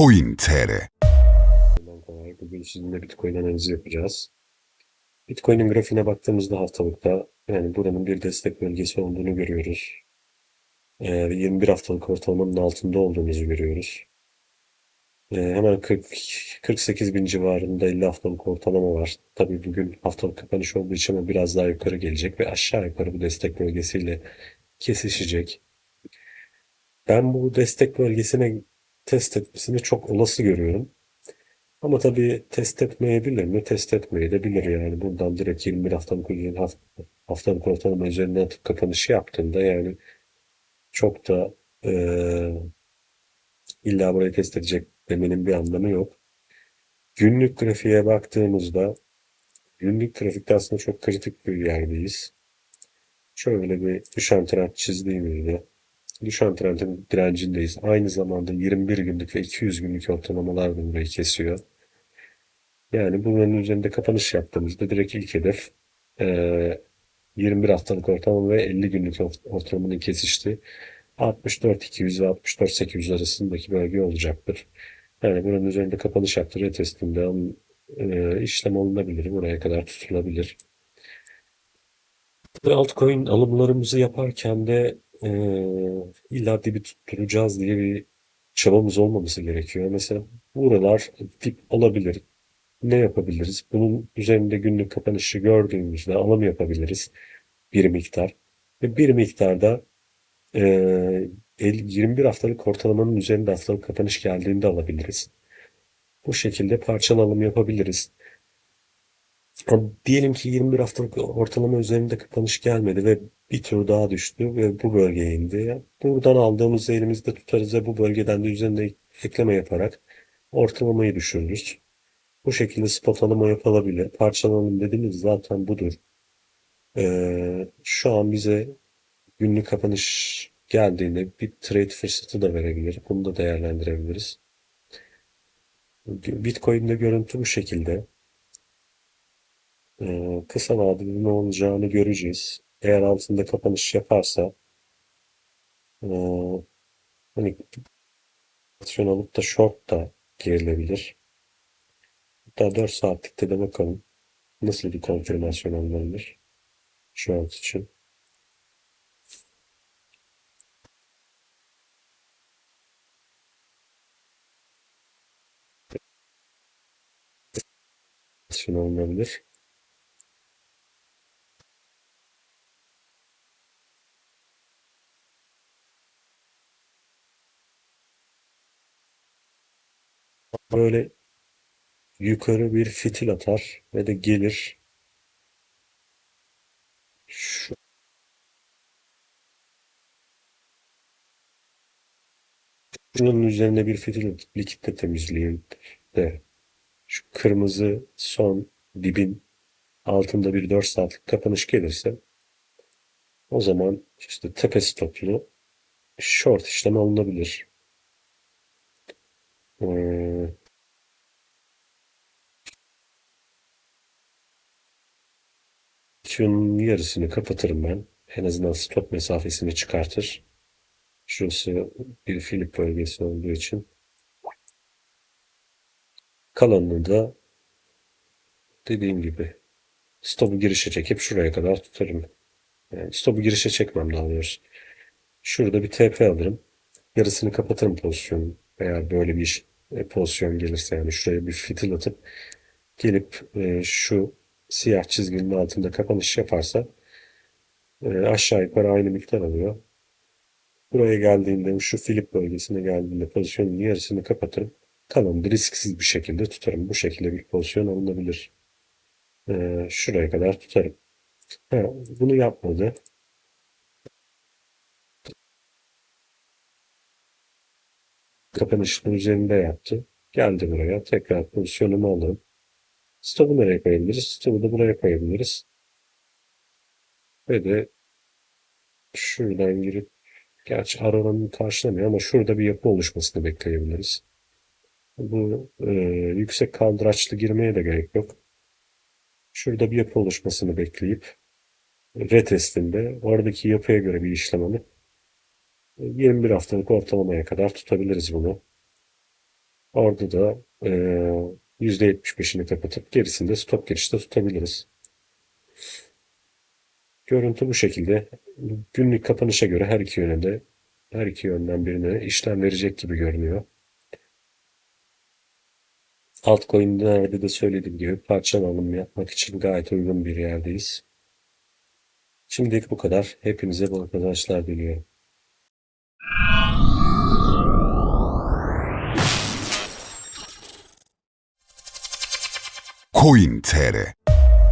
Bitcoin TR Bundan kolay. Bugün sizinle Bitcoin analizi yapacağız. Bitcoin'in grafiğine baktığımızda haftalıkta yani buranın bir destek bölgesi olduğunu görüyoruz. Ee, 21 haftalık ortalamanın altında olduğumuzu görüyoruz. Ee, hemen 40, 48 bin civarında 50 haftalık ortalama var. Tabii bugün haftalık kapanış olduğu için o biraz daha yukarı gelecek ve aşağı yukarı bu destek bölgesiyle kesişecek. Ben bu destek bölgesine test etmesini çok olası görüyorum. Ama tabii test etmeyebilir mi? Test etmeyebilir yani. Buradan direkt 21 haftalık haft- haftalık ortalama üzerinden atıp kapanışı yaptığında yani çok da eee illa burayı test edecek demenin bir anlamı yok. Günlük grafiğe baktığımızda günlük grafikte aslında çok kritik bir yerdeyiz. Şöyle bir düşen trend çizdiğimizde düşen trendin direncindeyiz. Aynı zamanda 21 günlük ve 200 günlük ortalamalar da burayı kesiyor. Yani bunların üzerinde kapanış yaptığımızda direkt ilk hedef eee 21 haftalık ortalama ve 50 günlük ort- ortalamanın kesiştiği 64-200 ve 64-800 arasındaki bölge olacaktır. Yani buranın üzerinde kapanış yaptı. Retestinde alın- eee, işlem alınabilir. Buraya kadar tutulabilir. Altcoin alımlarımızı yaparken de eee illa dibi tutturacağız diye bir çabamız olmaması gerekiyor. Mesela buralar dip olabilir. Ne yapabiliriz? Bunun üzerinde günlük kapanışı gördüğümüzde alım yapabiliriz bir miktar. Ve bir miktarda el- 21 haftalık ortalamanın üzerinde haftalık kapanış geldiğinde alabiliriz. Bu şekilde parçalı alım yapabiliriz. Ama diyelim ki 21 haftalık ortalama üzerinde kapanış gelmedi ve bir tur daha düştü ve bu bölgeye indi. Buradan aldığımızı elimizde tutarız ve bu bölgeden de üzerinde ekleme yaparak ortalamayı düşürürüz. Bu şekilde spot alımı yapılabilir. Parçalı alım dediğimiz zaten budur. Ee, şu an bize günlük kapanış geldiğinde bir trade fırsatı da verebilir. Bunu da değerlendirebiliriz. Bitcoin'de görüntü bu şekilde. Ee, kısa vadede ne olacağını göreceğiz. Eğer altında kapanış yaparsa ee, hani aksiyon alıp da short da girilebilir. Hatta 4 saatlikte de bakalım nasıl bir konfirmasyon alınabilir short için. Aksiyon alınabilir. Böyle yukarı bir fitil atar ve de gelir. Şu Şunun üzerine bir fitil atıp likitle temizleyeyim de şu kırmızı son dibin altında bir 4 saatlik kapanış gelirse o zaman işte tepe stoplu short işlem alınabilir. Ee, Şunun yarısını kapatırım ben. En azından stop mesafesini çıkartır. Şurası bir Filip bölgesi olduğu için. Kalanını da dediğim gibi stopu girişe çekip şuraya kadar tutarım. Yani stopu girişe çekmem daha doğrusu. Şurada bir TP alırım. Yarısını kapatırım pozisyonu. Eğer böyle bir iş, e, pozisyon gelirse yani şuraya bir fitil atıp gelip e, şu siyah çizginin altında kapanış yaparsa e, aşağı yukarı aynı miktar alıyor. Buraya geldiğinde şu Filip bölgesine geldiğinde pozisyonun yarısını kapatırım. Kalanını risksiz bir şekilde tutarım. Bu şekilde bir pozisyon alınabilir. E, şuraya kadar tutarım. Ha, bunu yapmadı. Kapanışın üzerinde yaptı. Geldi buraya. Tekrar pozisyonumu alırım. Stop'u nereye koyabiliriz? Stop'u da buraya koyabiliriz. Ve de şuradan girip gerçi arabanın karşılamıyor ama şurada bir yapı oluşmasını bekleyebiliriz. Bu e, yüksek kaldıraçlı girmeye de gerek yok. Şurada bir yapı oluşmasını bekleyip retestinde oradaki yapıya göre bir işlem alıp 21 haftalık ortalamaya kadar tutabiliriz bunu. Orada da e, %75'ini kapatıp gerisini de stop girişte tutabiliriz. Görüntü bu şekilde. Günlük kapanışa göre her iki yöne de her iki yönden birine işlem verecek gibi görünüyor. Altcoin'lerde de söylediğim gibi parçalı alım yapmak için gayet uygun bir yerdeyiz. Şimdilik bu kadar. Hepinize bol kazançlar diliyorum. Coin TR